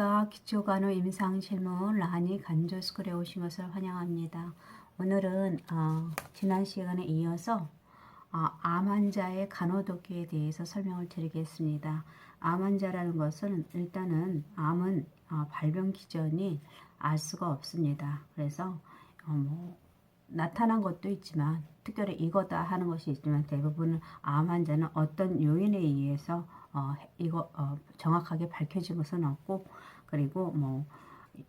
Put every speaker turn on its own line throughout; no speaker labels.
안녕하십니까. 기초간호 임상실무 라니 간조스쿨에 오신 것을 환영합니다. 오늘은 어, 지난 시간에 이어서 어, 암 환자의 간호도기에 대해서 설명을 드리겠습니다. 암 환자라는 것은 일단은 암은 어, 발병 기전이 알 수가 없습니다. 그래서 어, 뭐 나타난 것도 있지만 특별히 이거다 하는 것이 있지만 대부분 암 환자는 어떤 요인에 의해서 어, 이거 어, 정확하게 밝혀진 것은 없고 그리고 뭐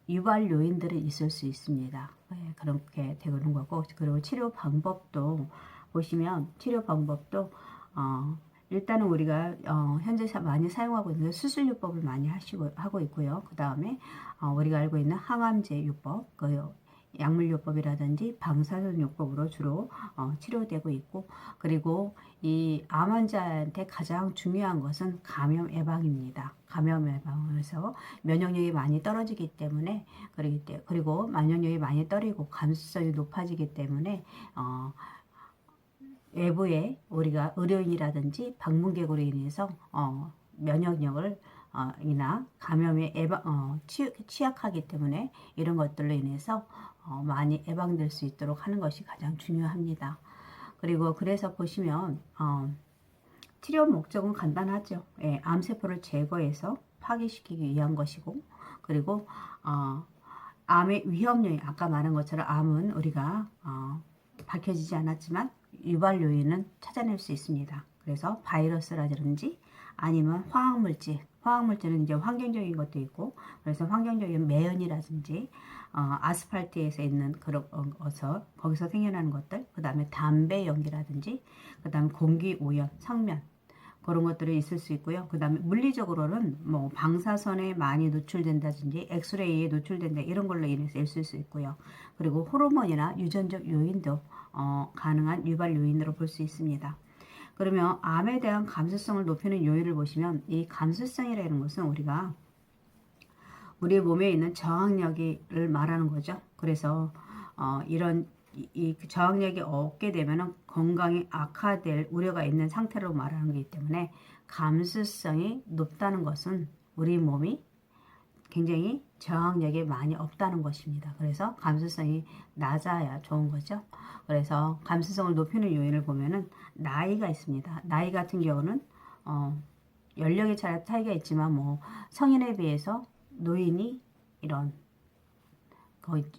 유발 요인들이 있을 수 있습니다. 네, 그렇게 되는 거고 그리고 치료 방법도 보시면 치료 방법도 어, 일단은 우리가 어, 현재 사- 많이 사용하고 있는 수술요법을 많이 하시고 하고 있고요. 그 다음에 어, 우리가 알고 있는 항암제 요법, 그 약물요법이라든지 방사선요법으로 주로 어, 치료되고 있고 그리고 이 암 환자한테 가장 중요한 것은 감염 예방입니다. 감염 예방에서 면역력이 많이 떨어지기 때문에 그리기 때 그리고 면역력이 많이 떨어지고 감수성이 높아지기 때문에 어, 외부에 우리가 의료인이라든지 방문객으로 인해서 어, 면역력을 어, 이나 감염에 예방, 어, 취, 취약하기 때문에 이런 것들로 인해서 어, 많이 예방될 수 있도록 하는 것이 가장 중요합니다. 그리고 그래서 보시면 어, 치료 목적은 간단하죠. 예, 암세포를 제거해서 파괴시키기 위한 것이고 그리고 어, 암의 위험률 아까 말한 것처럼 암은 우리가 어, 밝혀지지 않았지만 유발 요인은 찾아낼 수 있습니다. 그래서 바이러스라든지 아니면 화학물질, 화학물질은 이제 환경적인 것도 있고 그래서 환경적인 매연이라든지 어, 아스팔트에서 있는 그런 것서 거기서 생겨나는 것들, 그 다음에 담배 연기라든지 그 다음에 공기 오염, 성면 그런 것들이 있을 수 있고요. 그 다음에 물리적으로는 뭐 방사선에 많이 노출된다든지 엑스레이에 노출된다 이런 걸로 인해서 있을 수 있고요. 그리고 호르몬이나 유전적 요인도 어, 가능한 유발 요인으로 볼 수 있습니다. 그러면 암에 대한 감수성을 높이는 요인을 보시면 이 감수성이라는 것은 우리가 우리 몸에 있는 저항력을 말하는 거죠. 그래서 어, 이런 이, 이 저항력이 없게 되면 건강이 악화될 우려가 있는 상태로 말하는 거기 때문에 감수성이 높다는 것은 우리 몸이 굉장히 저항력이 많이 없다는 것입니다. 그래서 감수성이 낮아야 좋은 거죠. 그래서 감수성을 높이는 요인을 보면은 나이가 있습니다. 나이 같은 경우는 어, 연령의 차- 차이가 있지만 뭐 성인에 비해서 노인이 이런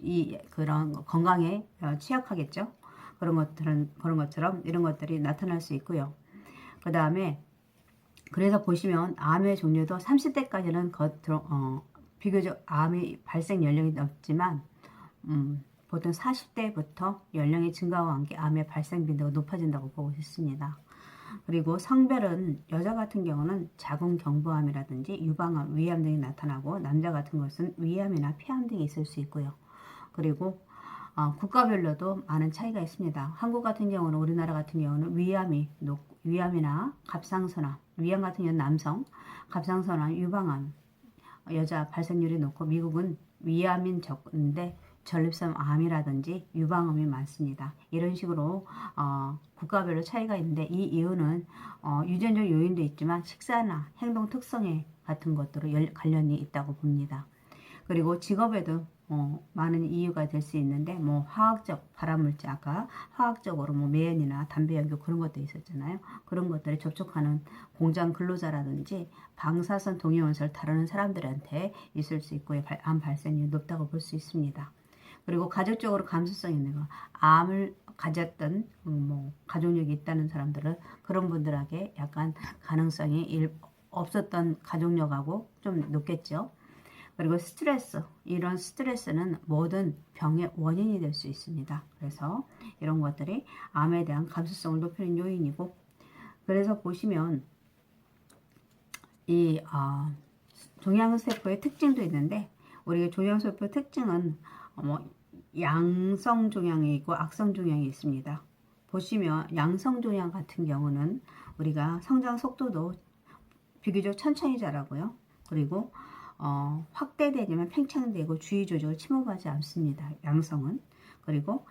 이 그런 건강에 어, 취약하겠죠. 그런 것들은 그런 것처럼 이런 것들이 나타날 수 있고요. 그 다음에 그래서 보시면 암의 종류도 30대까지는 겉으로 어, 비교적 암의 발생 연령이 높지만 음, 보통 40대부터 연령이 증가와 함께 암의 발생 빈도가 높아진다고 보고 있습니다. 그리고 성별은 여자 같은 경우는 자궁 경부암이라든지 유방암, 위암 등이 나타나고 남자 같은 것은 위암이나 폐암 등이 있을 수 있고요. 그리고 어, 국가별로도 많은 차이가 있습니다. 한국 같은 경우는 우리나라 같은 경우는 위암이 높, 위암이나 갑상선암, 위암 같은 경우는 남성, 갑상선암, 유방암 여자 발생률이 높고 미국은 위암인 적은데 전립선 암이라든지 유방암이 많습니다. 이런 식으로 어, 국가별로 차이가 있는데 이 이유는 어, 유전적 요인도 있지만 식사나 행동 특성에 같은 것들로 연- 관련이 있다고 봅니다. 그리고 직업에도 어, 많은 이유가 될 수 있는데 뭐 화학적 발암물질 아까 화학적으로 뭐 매연이나 담배 연기 그런 것도 있었잖아요. 그런 것들에 접촉하는 공장 근로자라든지 방사선 동위원소를 다루는 사람들한테 있을 수 있고요. 발- 암 발생률이 높다고 볼 수 있습니다. 그리고 가족적으로 감수성 있는 거, 암을 가졌던 음, 뭐 가족력이 있다는 사람들은 그런 분들에게 약간 가능성이 일- 없었던 가족력하고 좀 높겠죠. 그리고 스트레스, 이런 스트레스는 모든 병의 원인이 될 수 있습니다. 그래서 이런 것들이 암에 대한 감수성을 높이는 요인이고, 그래서 보시면 이 아, 종양세포의 특징도 있는데, 우리가 종양세포의 특징은 뭐 양성 종양이 있고 악성 종양이 있습니다. 보시면 양성 종양 같은 경우는 우리가 성장 속도도 비교적 천천히 자라고요. 그리고 어, 확대되지만 팽창되고 주의 조직을 침범하지 않습니다. 양성은 그리고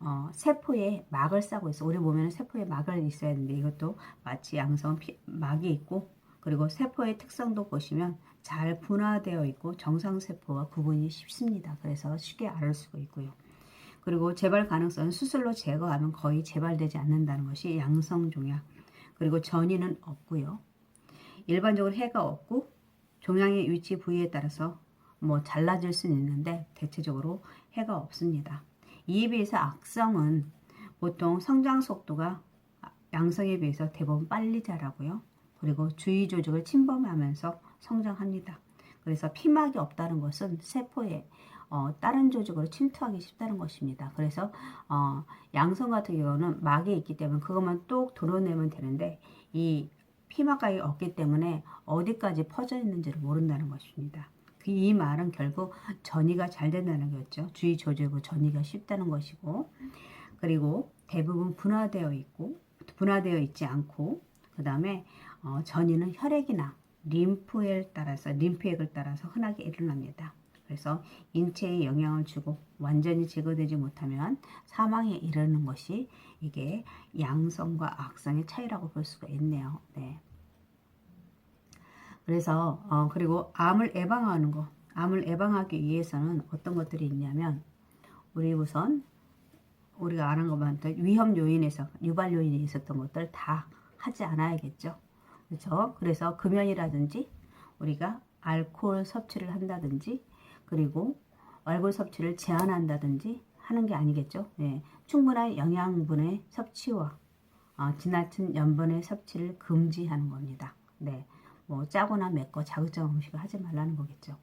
어, 세포에 막을 싸고 있어. 우리 몸에는 세포에 막을 있어야 되는데 이것도 마치 양성 피, 막이 있고 그리고 세포의 특성도 보시면 잘 분화되어 있고 정상세포와 구분이 쉽습니다. 그래서 쉽게 알을 수가 있고요. 그리고 재발 가능성은 수술로 제거하면 거의 재발되지 않는다는 것이 양성종양. 그리고 전이는 없고요. 일반적으로 해가 없고 종양의 위치 부위에 따라서 뭐 잘라질 수는 있는데 대체적으로 해가 없습니다. 이에 비해서 악성은 보통 성장 속도가 양성에 비해서 대부분 빨리 자라고요. 그리고 주위 조직을 침범하면서 성장합니다. 그래서 피막이 없다는 것은 세포에 어, 다른 조직으로 침투하기 쉽다는 것입니다. 그래서 어, 양성 같은 경우는 막이 있기 때문에 그것만 뚝 도려내면 되는데 이 피막이 없기 때문에 어디까지 퍼져 있는지를 모른다는 것입니다. 그이 말은 결국 전이가 잘 된다는 거죠. 주위 조직으로 전이가 쉽다는 것이고 그리고 대부분 분화되어 있고 분화되어 있지 않고 그 다음에 어, 전이는 혈액이나 림프에 따라서 림프액을 따라서 흔하게 일어납니다. 그래서 인체에 영향을 주고 완전히 제거되지 못하면 사망에 이르는 것이 이게 양성과 악성의 차이라고 볼 수가 있네요. 네. 그래서 어, 그리고 암을 예방하는 거, 암을 예방하기 위해서는 어떤 것들이 있냐면 우리 우선 우리가 아는 것만 위험 요인에서 유발 요인이 있었던 것들 다 하지 않아야겠죠. 그렇죠? 그래서 금연이라든지 우리가 알코올 섭취를 한다든지 그리고 알코올 섭취를 제한한다든지 하는 게 아니겠죠. 네. 충분한 영양분의 섭취와 어, 지나친 염분의 섭취를 금지하는 겁니다. 네. 뭐 짜거나 맵고 자극적 음식을 하지 말라는 거겠죠.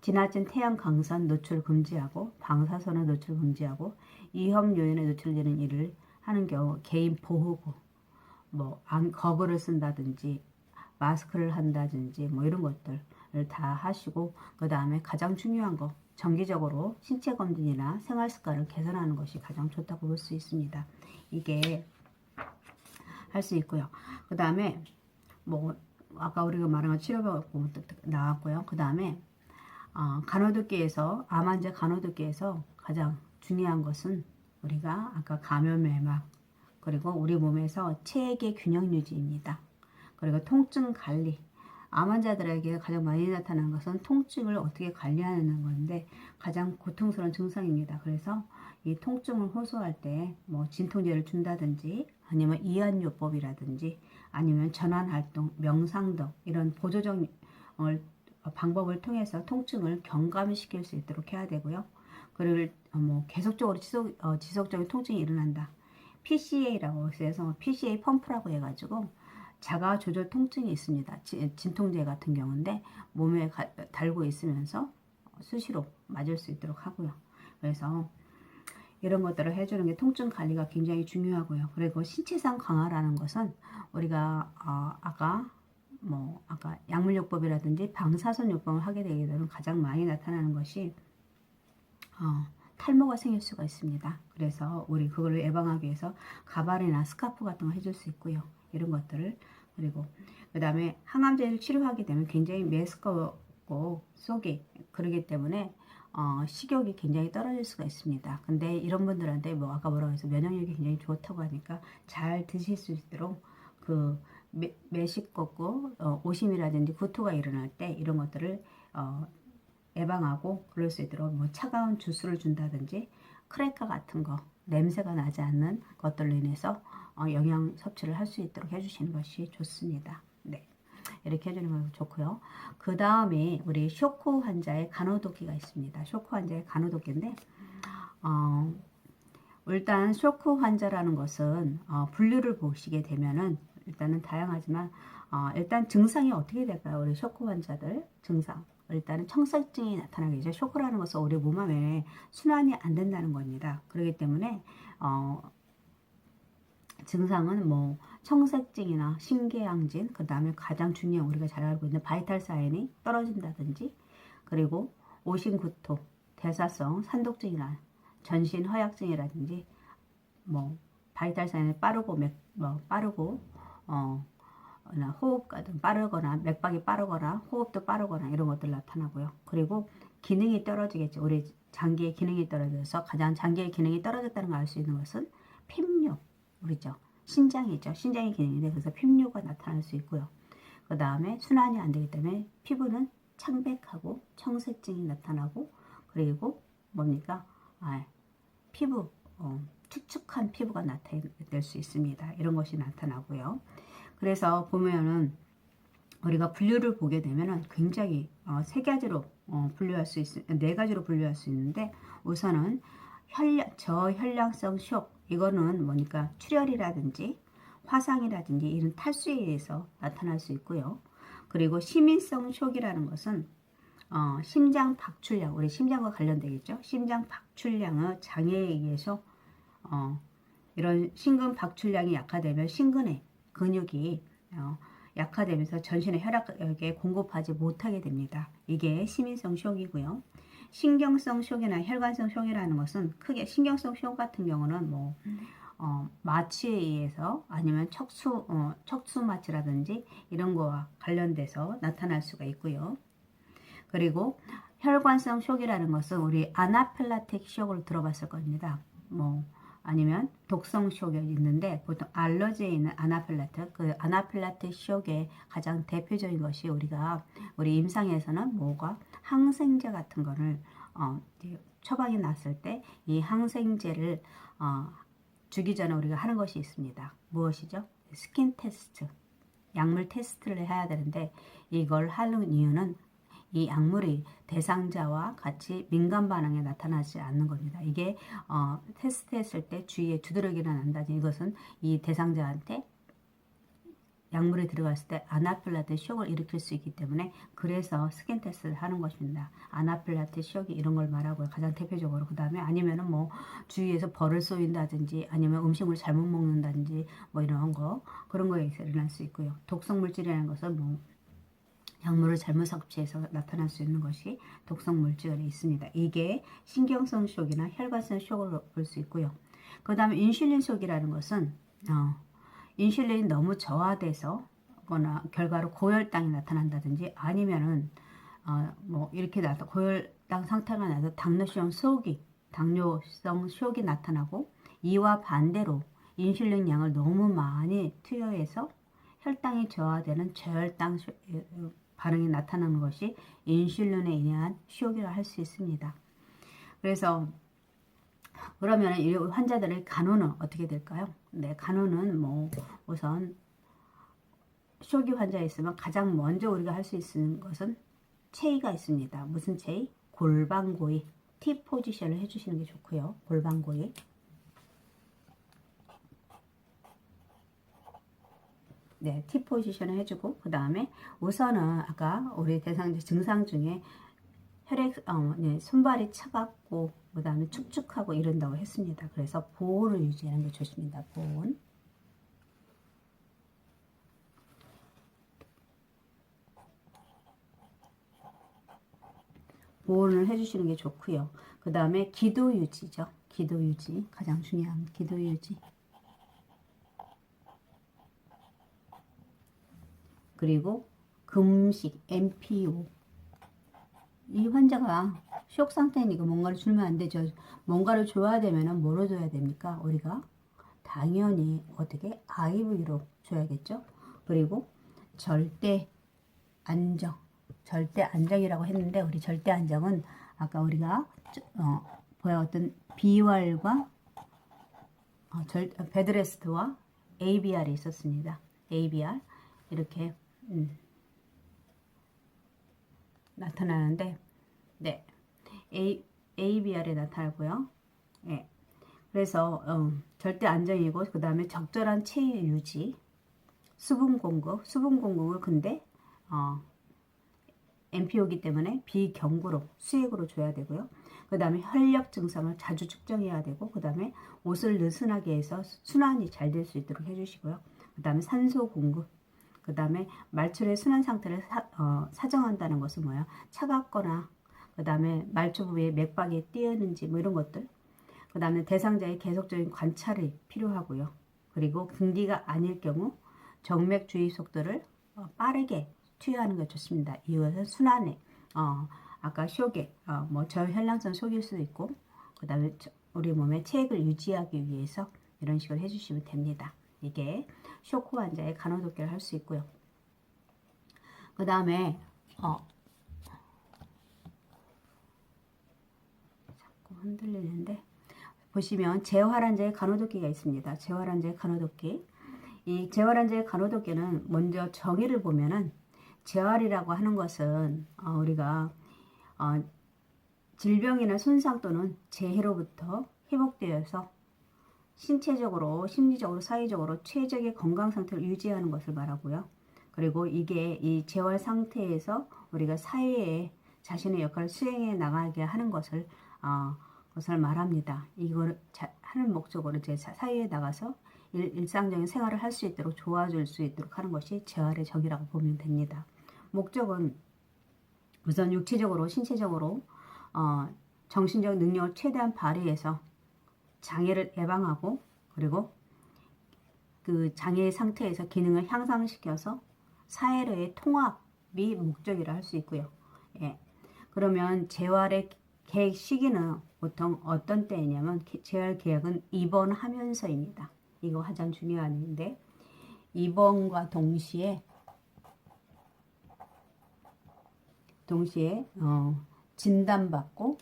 지나친 태양 강선 노출 금지하고 방사선의 노출 금지하고 위험 요인에 노출되는 일을 하는 경우 개인 보호구 뭐 안, 거부를 쓴다든지 마스크를 한다든지 뭐 이런 것들을 다 하시고 그 다음에 가장 중요한 거 정기적으로 신체 검진이나 생활 습관을 개선하는 것이 가장 좋다고 볼 수 있습니다. 이게 할 수 있고요. 그 다음에 뭐 아까 우리가 말한 거 치료법 나왔고요. 그 다음에 어, 간호도끼에서 암 환자 간호도끼에서 가장 중요한 것은 우리가 아까 감염 예방 그리고 우리 몸에서 체액의 균형 유지입니다. 그리고 통증 관리 암 환자들에게 가장 많이 나타나는 것은 통증을 어떻게 관리하는 건데 가장 고통스러운 증상입니다. 그래서 이 통증을 호소할 때 뭐 진통제를 준다든지 아니면 이완요법이라든지 아니면 전환활동, 명상 등 이런 보조적 방법을 통해서 통증을 경감시킬 수 있도록 해야 되고요. 그리고 뭐 계속적으로 지속, 어, 지속적인 통증이 일어난다. PCA라고 해서 PCA 펌프라고 해가지고 자가 조절 통증이 있습니다. 진통제 같은 경우인데 몸에 가, 달고 있으면서 수시로 맞을 수 있도록 하고요. 그래서 이런 것들을 해주는 게 통증 관리가 굉장히 중요하고요. 그리고 신체상 강화라는 것은 우리가 어, 아까 뭐 아까 약물요법이라든지 방사선 요법을 하게 되게 되면 가장 많이 나타나는 것이 어, 탈모가 생길 수가 있습니다. 그래서 우리 그걸 예방하기 위해서 가발이나 스카프 같은 거 해줄 수 있고요. 이런 것들을 그리고 그 다음에 항암제를 치료하게 되면 굉장히 메스꺼고 속이 그러기 때문에 어, 식욕이 굉장히 떨어질 수가 있습니다. 근데 이런 분들한테 뭐 아까 뭐라고 해서 면역력이 굉장히 좋다고 하니까 잘 드실 수 있도록 그 매, 매식겁고 어, 오심이라든지 구토가 일어날 때 이런 것들을 어, 예방하고 그럴 수 있도록 뭐 차가운 주스를 준다든지 크래커 같은 거 냄새가 나지 않는 것들로 인해서 어, 영양 섭취를 할 수 있도록 해주시는 것이 좋습니다. 네. 이렇게 해주는 거 좋고요. 그 다음에 우리 쇼크 환자의 간호도끼가 있습니다. 쇼크 환자의 간호도끼인데 어, 일단 쇼크 환자라는 것은 어, 분류를 보시게 되면은 일단은 다양하지만 어, 일단 증상이 어떻게 될까요? 우리 쇼크 환자들 증상 일단은 청색증이 나타나겠죠. 쇼크라는 것은 우리 몸 안에 순환이 안 된다는 겁니다. 그렇기 때문에 어, 증상은 뭐 청색증이나 신계양진, 그 다음에 가장 중요한 우리가 잘 알고 있는 바이탈 사인이 떨어진다든지, 그리고 오신구토, 대사성 산독증이나 전신 허약증이라든지, 뭐 바이탈 사인이 빠르고 맥, 뭐 빠르고 어 호흡가 등 빠르거나 맥박이 빠르거나 호흡도 빠르거나 이런 것들 나타나고요. 그리고 기능이 떨어지겠죠. 우리 장기의 기능이 떨어져서 가장 장기의 기능이 떨어졌다는 걸 알 수 있는 것은 핍류 우리죠. 신장이죠. 신장의 기능인데 그래서 핍류가 나타날 수 있고요. 그 다음에 순환이 안 되기 때문에 피부는 창백하고 청색증이 나타나고 그리고 뭡니까? 아, 피부 어, 축축한 피부가 나타낼 수 있습니다. 이런 것이 나타나고요. 그래서 보면은 우리가 분류를 보게 되면은 굉장히 어, 세 가지로 어, 분류할 수 있, 네 가지로 분류할 수 있는데 우선은 혈량, 저혈량성 쇼 이거는 뭐니까 출혈이라든지 화상이라든지 이런 탈수에 의해서 나타날 수 있고요. 그리고 시민성 쇼크라는 것은 어, 심장 박출량, 우리 심장과 관련되겠죠. 심장 박출량의 장애에 의해서 어, 이런 심근 박출량이 약화되면 심근의 근육이 어, 약화되면서 전신의 혈액에 공급하지 못하게 됩니다. 이게 시민성 쇼크이고요. 신경성 쇼크나 혈관성 쇼크라는 것은 크게 신경성 쇼크 같은 경우는 뭐 어, 마취에 의해서 아니면 척수 어, 척수 마취라든지 이런 거와 관련돼서 나타날 수가 있고요. 그리고 혈관성 쇼크라는 것은 우리 아나필라틱 쇼크를 들어봤을 겁니다. 뭐 아니면 독성 쇼크 있는데 보통 알러지에 있는 아나필라틱 그 아나필라틱 쇼크의 가장 대표적인 것이 우리가 우리 임상에서는 뭐가 항생제 같은 거를 어, 처방이 났을 때 이 항생제를 어, 주기 전에 우리가 하는 것이 있습니다. 무엇이죠? 스킨 테스트. 약물 테스트를 해야 되는데 이걸 하는 이유는 이 약물이 대상자와 같이 민감 반응에 나타나지 않는 겁니다. 이게 어, 테스트했을 때 주위에 두드러기가 난다지 이것은 이 대상자한테 약물이 들어갔을 때 아나필라트 쇼크를 일으킬 수 있기 때문에 그래서 스캔 테스트를 하는 것입니다. 아나필라트 쇼크 이런 걸 말하고요. 가장 대표적으로 그 다음에 아니면은 뭐 주위에서 벌을 쏘인다든지 아니면 음식을 잘못 먹는다든지 뭐 이런 거 그런 거에 일어날 수 있고요. 독성 물질이라는 것은 뭐 약물을 잘못 섭취해서 나타날 수 있는 것이 독성 물질이 있습니다. 이게 신경성 쇼크나 혈관성 쇼크로 볼 수 있고요. 그 다음에 인슐린 쇼크라는 것은 어, 인슐린이 너무 저하돼서 거나 결과로 고혈당이 나타난다든지 아니면은 어, 뭐 이렇게 나타 고혈당 상태가 나서 당뇨성 쇼크, 당뇨성 쇼크 나타나고 이와 반대로 인슐린 양을 너무 많이 투여해서 혈당이 저하되는 저혈당 쇼, 반응이 나타나는 것이 인슐린에 의한 쇼크라 할 수 있습니다. 그래서 그러면 이 환자들의 간호는 어떻게 될까요? 네, 간호는 뭐 우선 쇼기 환자에 있으면 가장 먼저 우리가 할 수 있는 것은 체의가 있습니다. 무슨 체의? 골반고이. T 포지션을 해주시는 게 좋고요. 골반고이. 네, T 포지션을 해주고 그 다음에 우선은 아까 우리 대상자 증상 중에 혈액, 어, 네, 손발이 차갑고 그 다음에 축축하고 이런다고 했습니다. 그래서 보온을 유지하는 게 좋습니다. 보온. 보온을 해주시는 게 좋고요. 그 다음에 기도 유지죠. 기도 유지 가장 중요한 기도 유지. 그리고 금식 MPO 이 환자가 쇼크 상태니까 뭔가를 주면 안 되죠. 뭔가를 줘야 되면 뭐로 줘야 됩니까? 우리가 당연히 어떻게 IV로 줘야겠죠. 그리고 절대 안정, 절대 안정이라고 했는데 우리 절대 안정은 아까 우리가 어, 보여왔던 비활과 어, 절, 베드레스트와 ABR이 있었습니다. ABR 이렇게 음, 나타나는데 네 A, ABR에 나타나고요. 네. 그래서 어, 절대 안정이고 그 다음에 적절한 체위 유지 수분 공급 수분 공급을 근데 어, MPO기 때문에 비경구로 수액으로 줘야 되고요. 그 다음에 혈력 증상을 자주 측정해야 되고 그 다음에 옷을 느슨하게 해서 순환이 잘 될 수 있도록 해주시고요. 그 다음에 산소 공급 그 다음에 말초의 순환 상태를 사, 어, 사정한다는 것은 뭐야? 차갑거나 그 다음에 말초 부위에 맥박이 뛰었는지 뭐 이런 것들 그 다음에 대상자의 계속적인 관찰이 필요하고요. 그리고 금기가 아닐 경우 정맥 주입 속도를 어, 빠르게 투여하는 게 좋습니다. 이것은 순환에 어, 아까 쇼게 어, 뭐 저혈량성 쇼일 수도 있고 그 다음에 우리 몸의 체액을 유지하기 위해서 이런 식으로 해주시면 됩니다. 이게 쇼크 환자의 간호독기를 할 수 있고요. 그 다음에 어 자꾸 흔들리는데 보시면 재활환자의 간호도끼가 있습니다. 재활환자의 간호도끼. 이 재활환자의 간호도끼는 먼저 정의를 보면은 재활이라고 하는 것은 어, 우리가 어, 질병이나 손상 또는 재해로부터 회복되어서 신체적으로, 심리적으로, 사회적으로 최적의 건강 상태를 유지하는 것을 말하고요. 그리고 이게 이 재활 상태에서 우리가 사회에 자신의 역할을 수행해 나가게 하는 것을 어, 것을 말합니다. 자, 하는 목적으로 제 사회에 나가서 일, 일상적인 생활을 할 수 있도록 도와줄 수 있도록 하는 것이 재활의 적이라고 보면 됩니다. 목적은 우선 육체적으로, 신체적으로 어, 정신적 능력을 최대한 발휘해서 장애를 예방하고 그리고 그 장애 상태에서 기능을 향상시켜서 사회로의 통합이 목적이라 할 수 있고요. 예. 그러면 재활의 계획 시기는 보통 어떤 때이냐면 재활 계획은 입원하면서입니다. 이거 가장 중요한 일인데 입원과 동시에 동시에 어, 진단받고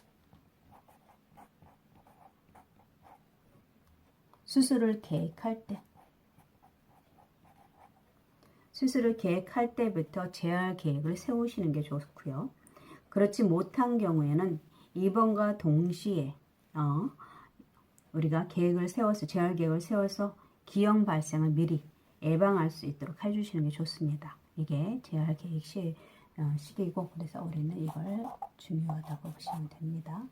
수술을 계획할 때 수술을 계획할 때부터 재활 계획을 세우시는 게 좋고요. 그렇지 못한 경우에는 입원과 동시에 어, 우리가 계획을 세워서 재활 계획을 세워서 기형 발생을 미리 예방할 수 있도록 해주시는 게 좋습니다. 이게 재활 계획 시, 어, 시기고 그래서 우리는 이걸 중요하다고 보시면 됩니다.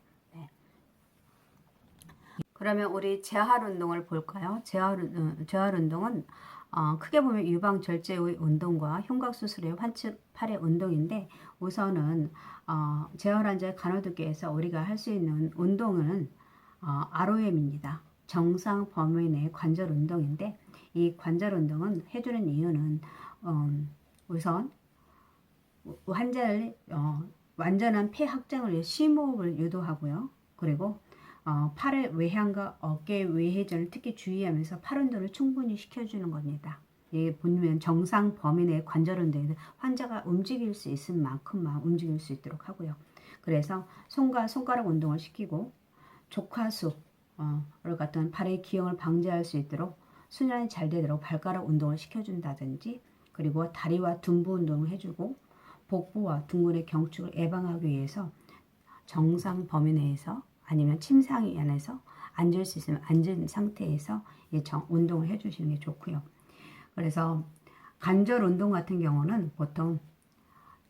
네. 그러면 우리 재활 운동을 볼까요? 재활, 어, 어, 크게 보면 유방 절제의 운동과 흉곽 수술의 환치팔의 운동인데 우선은 어, 재활 환자의 간호도기에서 우리가 할 수 있는 운동은 어, ROM입니다. 정상 범위 내 관절 운동인데 이 관절 운동은 해주는 이유는 음, 우선 환자를 어, 완전한 폐 확장을 심호흡을 유도하고요. 그리고 어, 팔의 외향과 어깨 외회전을 특히 주의하면서 팔 운동을 충분히 시켜주는 겁니다. 예, 보면 정상 범위 내 관절 운동에는 환자가 움직일 수 있을 만큼만 움직일 수 있도록 하고요. 그래서 손과 손가락 운동을 시키고 족화수를 어, 같은 팔의 기형을 방지할 수 있도록 순환이 잘 되도록 발가락 운동을 시켜준다든지 그리고 다리와 둔부 운동을 해주고 복부와 둥근의 경축을 예방하기 위해서 정상 범위 내에서 아니면 침상이 안에서 앉을 수 있으면 앉은 상태에서 운동을 해주시는 게 좋고요. 그래서 관절 운동 같은 경우는 보통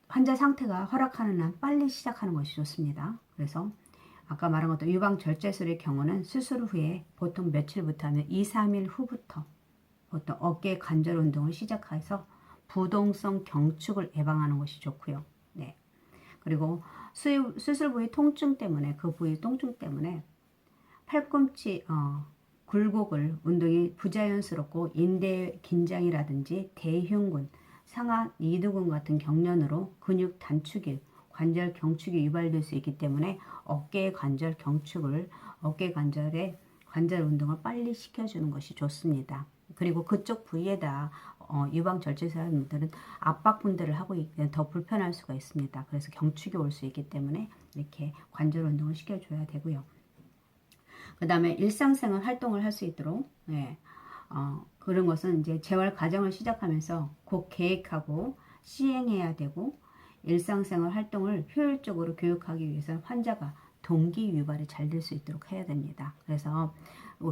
환자 상태가 허락하는 한 빨리 시작하는 것이 좋습니다. 그래서 아까 말한 것도 유방 절제술의 경우는 수술 후에 보통 며칠부터 하면 2, 3일 후부터 보통 어깨 관절 운동을 시작해서 부동성 경축을 예방하는 것이 좋고요. 네. 그리고 수술 부위 통증 때문에 그 부위 통증 때문에 팔꿈치 어, 굴곡을 운동이 부자연스럽고 인대 긴장이라든지 대흉근, 상하 이두근 같은 경련으로 근육 단축이 관절 경축이 유발될 수 있기 때문에 어깨 관절 경축을 어깨 관절의 관절 운동을 빨리 시켜주는 것이 좋습니다. 그리고 그쪽 부위에다 어, 유방 절제사람들은 압박 분대를 하고 더 불편할 수가 있습니다. 그래서 경축이 올 수 있기 때문에 이렇게 관절 운동을 시켜줘야 되고요. 그 다음에 일상생활 활동을 할 수 있도록 네, 어, 그런 것은 이제 재활 과정을 시작하면서 곧 계획하고 시행해야 되고 일상생활 활동을 효율적으로 교육하기 위해서 환자가 동기 유발이 잘 될 수 있도록 해야 됩니다. 그래서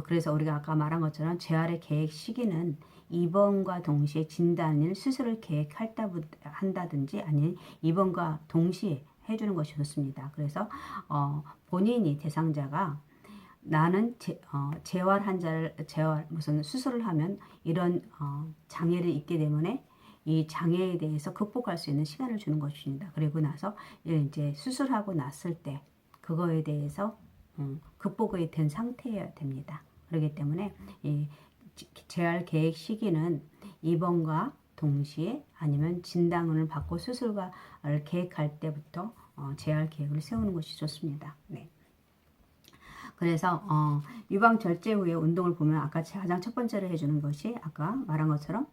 그래서 우리가 아까 말한 것처럼 재활의 계획 시기는 입원과 동시에 진단을 수술을 계획한다든지 아니 입원과 동시에 해주는 것이 좋습니다. 그래서 어, 본인이 대상자가 나는 재, 어, 재활 환자를 재활 무슨 수술을 하면 이런 어, 장애를 입게 때문에 이 장애에 대해서 극복할 수 있는 시간을 주는 것입니다. 그리고 나서 이제 수술하고 났을 때 그거에 대해서 음, 극복이 된 상태여야 됩니다. 그렇기 때문에 이 재활 계획 시기는 입원과 동시에 아니면 진단을 받고 수술을 계획할 때부터 어, 재활 계획을 세우는 것이 좋습니다. 네. 그래서 어, 유방 절제 후에 운동을 보면 아까 가장 첫 번째로 해주는 것이 아까 말한 것처럼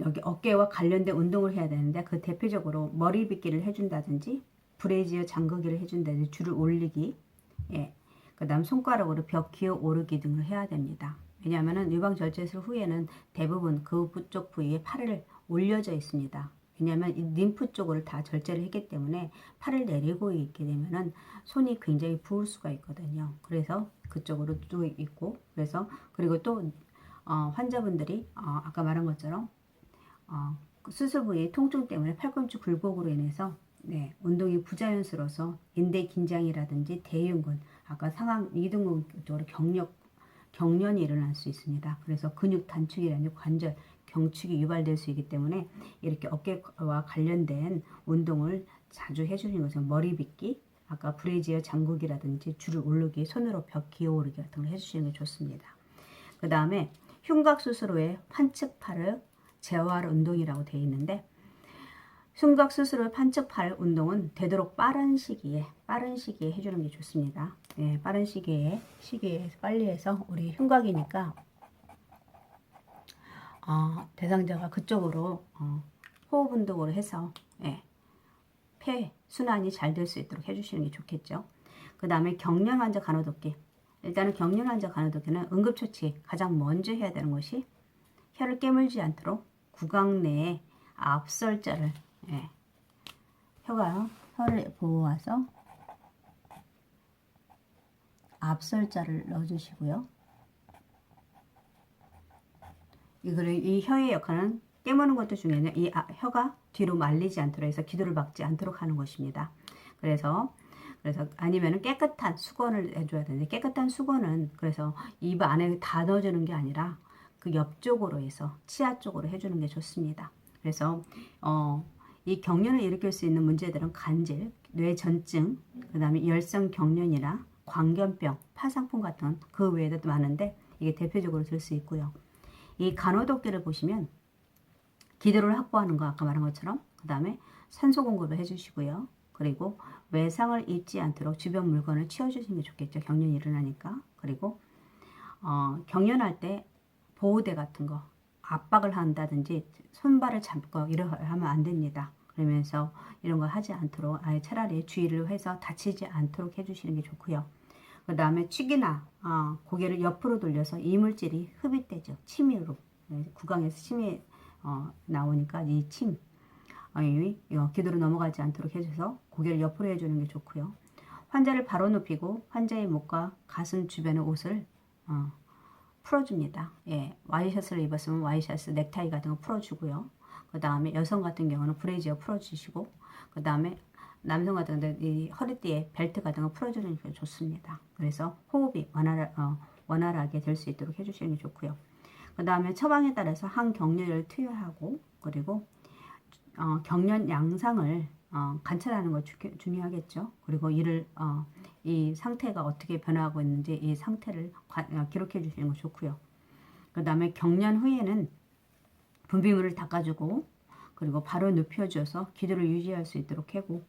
여기 어깨와 관련된 운동을 해야 되는데 그 대표적으로 머리 빗기를 해준다든지 브레이지어 잠그기를 해준다든지 줄을 올리기 예. 그 다음 손가락으로 벽 기어 오르기 등을 해야 됩니다. 왜냐하면 유방 절제술 후에는 대부분 그 쪽 부위에 팔을 올려져 있습니다. 왜냐하면 이 림프 쪽으로 다 절제를 했기 때문에 팔을 내리고 있게 되면은 손이 굉장히 부을 수가 있거든요. 그래서 그쪽으로 또 있고 그래서 그리고 또 어, 환자분들이 어, 아까 말한 것처럼 어, 그 수술 부위 통증 때문에 팔꿈치 굴곡으로 인해서 네, 운동이 부자연스러워서 인대 긴장이라든지 대흉근 아까 상황 이등근 쪽으로 경력 경련이 일어날 수 있습니다. 그래서 근육 단축이라든지 관절 경축이 유발될 수 있기 때문에 이렇게 어깨와 관련된 운동을 자주 해주는 것은 머리 빗기, 아까 브레이지어 장구기라든지 줄을 오르기, 손으로 벽 기어오르기 같은 걸 해주시는 게 좋습니다. 그 다음에 흉곽 수술 후에 환측팔을 제어할 운동이라고 되어 있는데 흉곽 수술 후 판측팔 운동은 되도록 빠른 시기에 빠른 시기에 해주는 게 좋습니다. 예, 빠른 시기에 시기에 빨리 해서 우리 흉곽이니까 어, 대상자가 그쪽으로 어, 호흡 운동으로 해서 예, 폐 순환이 잘 될 수 있도록 해주시는 게 좋겠죠. 그 다음에 경련 환자 간호독기. 일단은 경련 환자 간호독기는 응급처치 가장 먼저 해야 되는 것이 혀를 깨물지 않도록 구강 내에 앞설자를 예, 혀가 혀를 보호해서 앞설자를 넣어주시고요. 이거를 이 혀의 역할은 깨무는 것도 중요해요. 이 아- 혀가 뒤로 말리지 않도록 해서 기도를 막지 않도록 하는 것입니다. 그래서 그래서 아니면은 깨끗한 수건을 해줘야 되는데 깨끗한 수건은 그래서 입 안에 다 넣어주는 게 아니라 그 옆쪽으로 해서 치아 쪽으로 해주는 게 좋습니다. 그래서 어, 이 경련을 일으킬 수 있는 문제들은 간질, 뇌전증, 그 다음에 열성 경련이나 광견병, 파상풍 같은 그 외에도 많은데 이게 대표적으로 들 수 있고요. 이 간호독기를 보시면 기도를 확보하는 거 아까 말한 것처럼 그 다음에 산소 공급을 해주시고요. 그리고 외상을 입지 않도록 주변 물건을 치워주시는 게 좋겠죠. 경련이 일어나니까. 그리고 어, 경련할 때 보호대 같은 거 압박을 한다든지 손발을 잡고 이러 하면 안 됩니다. 그러면서 이런 거 하지 않도록 아예 차라리 주의를 해서 다치지 않도록 해주시는 게 좋고요. 그 다음에 취기나 어, 고개를 옆으로 돌려서 이물질이 흡입되죠. 침으로 네, 구강에서 침이 어, 나오니까 이 침, 어, 이 어, 기도로 넘어가지 않도록 해줘서 고개를 옆으로 해주는 게 좋고요. 환자를 바로 눕히고 환자의 목과 가슴 주변의 옷을 어, 풀어줍니다. 예, 와이셔츠를 입었으면 와이셔츠, 넥타이 같은 거 풀어주고요. 그 다음에 여성 같은 경우는 브레이지어 풀어주시고, 그 다음에 남성 같은 경우는 이 허리띠에 벨트 같은 거 풀어주는 게 좋습니다. 그래서 호흡이 원활, 어, 원활하게 될 수 있도록 해주시는 게 좋고요. 그 다음에 처방에 따라서 항경련을 투여하고, 그리고 어, 경련 양상을 어, 관찰하는 거 주, 중요하겠죠. 그리고 이를 어, 이 상태가 어떻게 변화하고 있는지 이 상태를 관- 어, 기록해 주시는 거 좋고요. 그 다음에 경련 후에는 분비물을 닦아주고 그리고 바로 눕혀줘서 기도를 유지할 수 있도록 하고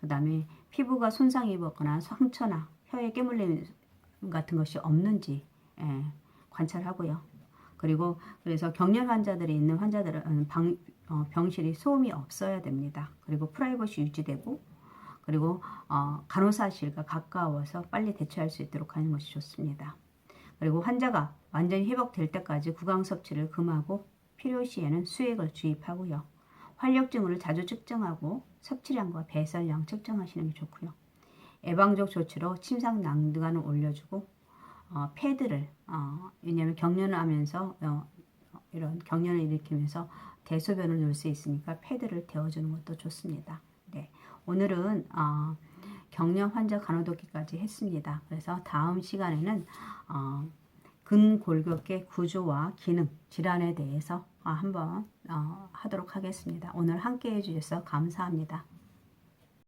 그 다음에 피부가 손상이 입었거나 상처나 혀에 깨물림 같은 것이 없는지 예, 관찰하고요. 그리고 그래서 경련 환자들이 있는 환자들은 방, 어, 병실이 소음이 없어야 됩니다. 그리고 프라이버시 유지되고 그리고 어, 간호사실과 가까워서 빨리 대처할 수 있도록 하는 것이 좋습니다. 그리고 환자가 완전히 회복될 때까지 구강 섭취를 금하고 필요 시에는 수액을 주입하고요. 활력증후를 자주 측정하고 섭취량과 배설량 측정하시는 게 좋고요. 예방적 조치로 침상 난간을 올려주고 어, 패드를 어, 왜냐하면 경련을 하면서 어, 이런 경련을 일으키면서 대소변을 넣을 수 있으니까 패드를 데워주는 것도 좋습니다. 네, 오늘은 어, 경련 환자 간호독기까지 했습니다. 그래서 다음 시간에는 어, 근골격계 구조와 기능, 질환에 대해서 어, 한번 어, 하도록 하겠습니다. 오늘 함께 해주셔서 감사합니다.